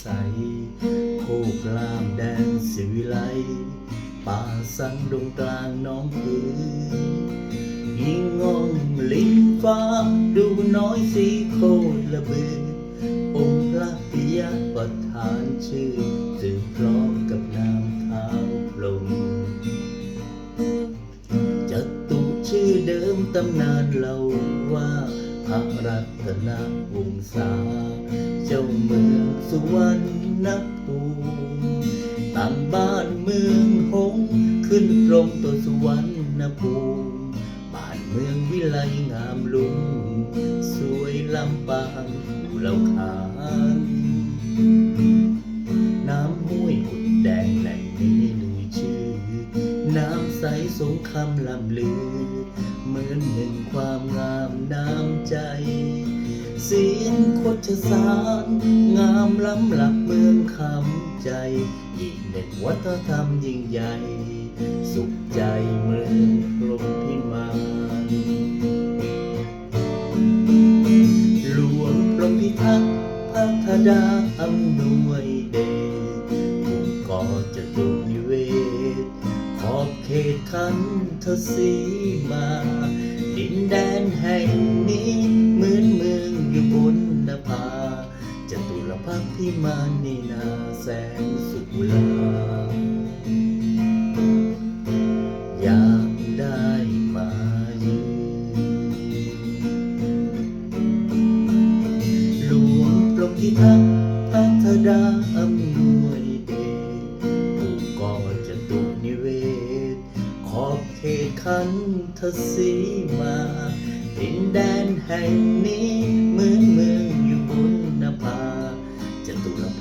ใสโคกลามแดนสิวิไล ป่าสังดงกลางน้องพื้นยิงงงลิงฟ้าดูน้อยสีโคตรละเบือองค์พระปิยประธานชื่อสืงพร้อมกับนามเท้าพลงจัตุชื่อเดิมตำนานเล่าว่าพระรัตนวงศา เจ้าเมืองสุวรรณภูมิตั้งบ้านเมืองหงขึ้นตรงตัวสุวรรณภูมิบ้านเมืองวิไลงามลุงสวยลำปางเราขานน้ำห้วยกุดแดงแหล่งนี้ลือชื่อ น้ำใสสงคำลำลือ เหมือนหนึ่งความงามน้ำใจ ศีลโคชสาร งามล้ำหลักเมืองคำใจ อีกหนึ่งวัฒนธรรมยิ่งใหญ่ สุขใจเมืองพรหมพิมานหลวงพรหมพิทักษ์พัทดาอำนวยเดชผู้ก่อจะตุนิเวศขอบเขตคันทศีมา ดินแดนแห่งนี้ รพักษ์พิมานนีนาแสนสุขลาอยากได้มายืนหลวงพรหมพิทักษ์พัทดาอำนวยเดชผู้ก่อจตุนิเวศ ขอบเขตคันทศีมาดินแดนแห่งนี้เหมือนเมืองอยู่บน